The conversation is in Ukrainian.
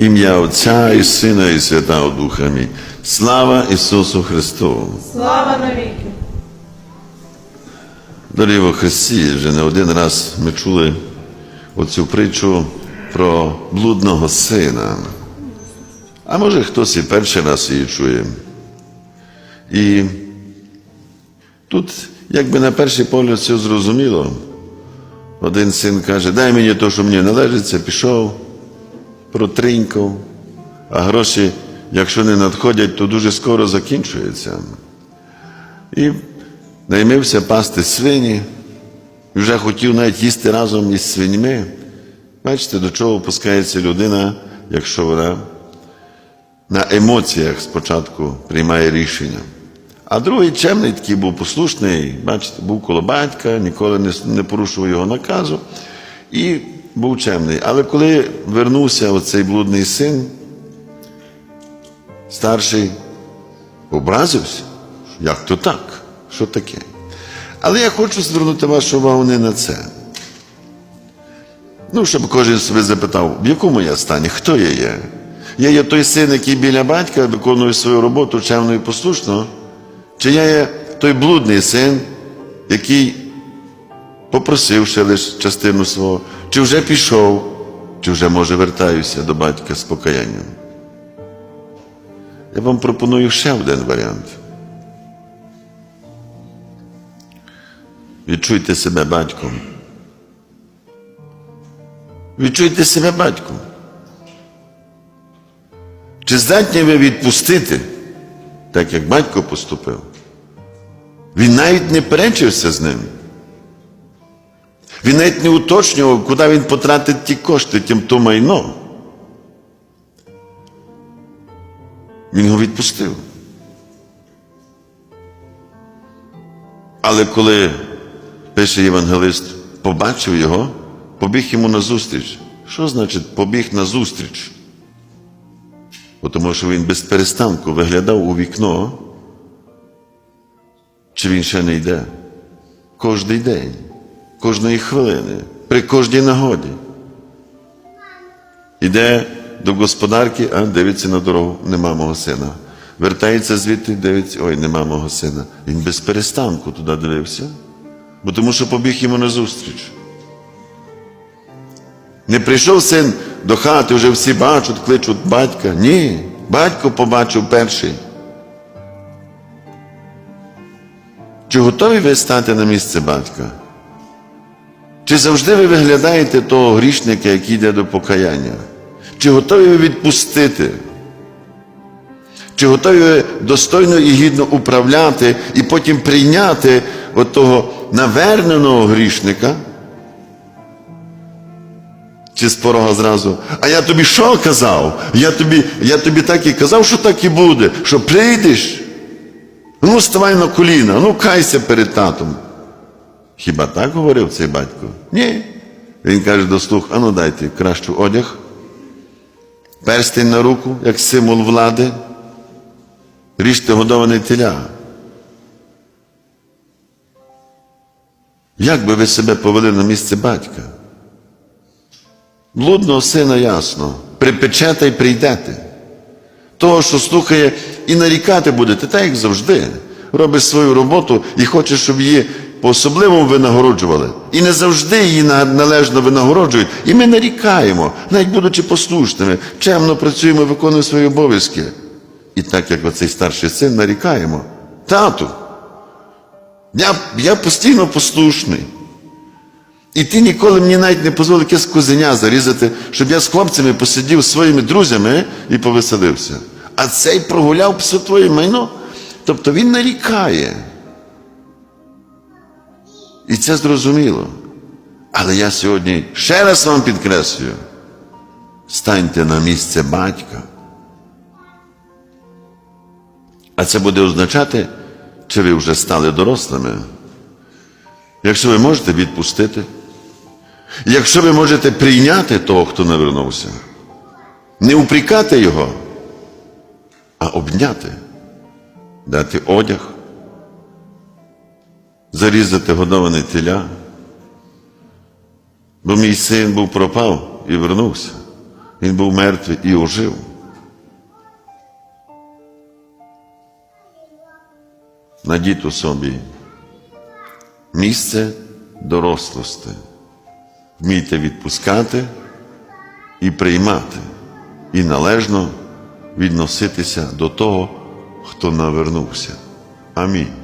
Ім'я Отця і Сина, і Святого Духа. Амінь. Слава Ісусу Христу! Слава навіки! Дорогі во Христі, вже не один раз ми чули оцю притчу про блудного сина. А може хтось і перший раз її чує. І тут, якби на перший погляд, все зрозуміло. Один син каже, дай мені те, що мені належиться, пішов, протринькав, а гроші, якщо не надходять, то дуже скоро закінчуються. І наймився пасти свині, вже хотів навіть їсти разом із свиньми. Бачите, до чого опускається людина, якщо вона на емоціях спочатку приймає рішення. А другий чемний такий був послушний, бачите, був коло батька, ніколи не порушував його наказу і був чемний. Але коли вернувся оцей блудний син, старший образився. Як то так? Що таке? Але я хочу звернути вашу увагу не на це. Ну, щоб кожен собі запитав, в якому я стані, хто я є? Я є той син, який біля батька виконує свою роботу чемно і послушно, чи я є той блудний син, який попросив лише частину свого, чи вже пішов, чи вже, може, вертаюся до батька з покаянням. Я вам пропоную ще один варіант. Відчуйте себе батьком. Відчуйте себе батьком. Чи здатні ви відпустити, так як батько поступив? Він навіть не перечився з ним. Він навіть не уточнював, куди він потратить ті кошти, тим то майно. Він його відпустив. Але коли пише євангелист, побачив його, побіг йому назустріч. Що значить побіг назустріч? Бо Тому що він без перестанку виглядав у вікно, чи він ще не йде. Кожний день, кожної хвилини, при кожній нагоді. Іде до господарки, а дивиться на дорогу, нема мого сина. Вертається звідти, дивиться, ой, нема мого сина. Він без перестанку туди дивився, бо тому що побіг йому назустріч. Не прийшов син до хати, вже всі бачать, кличуть батька. Ні, батько побачив перший. Чи готові ви стати на місце батька? Чи завжди ви виглядаєте того грішника, який йде до покаяння? Чи готові ви відпустити? Чи готові ви достойно і гідно управляти і потім прийняти от того наверненого грішника? Чи з порога зразу? А я тобі що казав? Я тобі, я тобі так і казав, що так і буде, що прийдеш. Ну, ставай на коліна, ну кайся перед татом. Хіба так говорив цей батько? Ні. Він каже до слух, а ну дайте кращу одяг, перстень на руку, як символ влади, ріжте годований теля. Як би ви себе повели на місце батька? Блудного сина ясно, припечете і прийдете. Того, що слухає, і нарікати будете, так як завжди. Робиш свою роботу і хочеш, щоб її по-особливому винагороджували. І не завжди її належно винагороджують. І ми нарікаємо, навіть будучи послушними, чемно працюємо, виконуємо свої обов'язки. І так як оцей старший син нарікаємо. Тату, я, я постійно послушний. І ти ніколи мені навіть не дозволив якесь козеня зарізати, щоб я з хлопцями посидів своїми друзями і повеселився. А цей прогуляв все твоє майно. Тобто він нарікає. І це зрозуміло. Але я сьогодні ще раз вам підкреслюю: станьте на місце батька. А це буде означати, чи ви вже стали дорослими. Якщо ви можете відпустити, якщо ви можете прийняти того, хто навернувся, не упрікати його, а обняти, дати одяг, зарізати годований теля. Бо мій син був пропав і вернувся. Він був мертвий і ожив. Надіть у собі місце дорослости. Вмійте відпускати і приймати, і належно відноситися до того, хто навернувся. Амінь.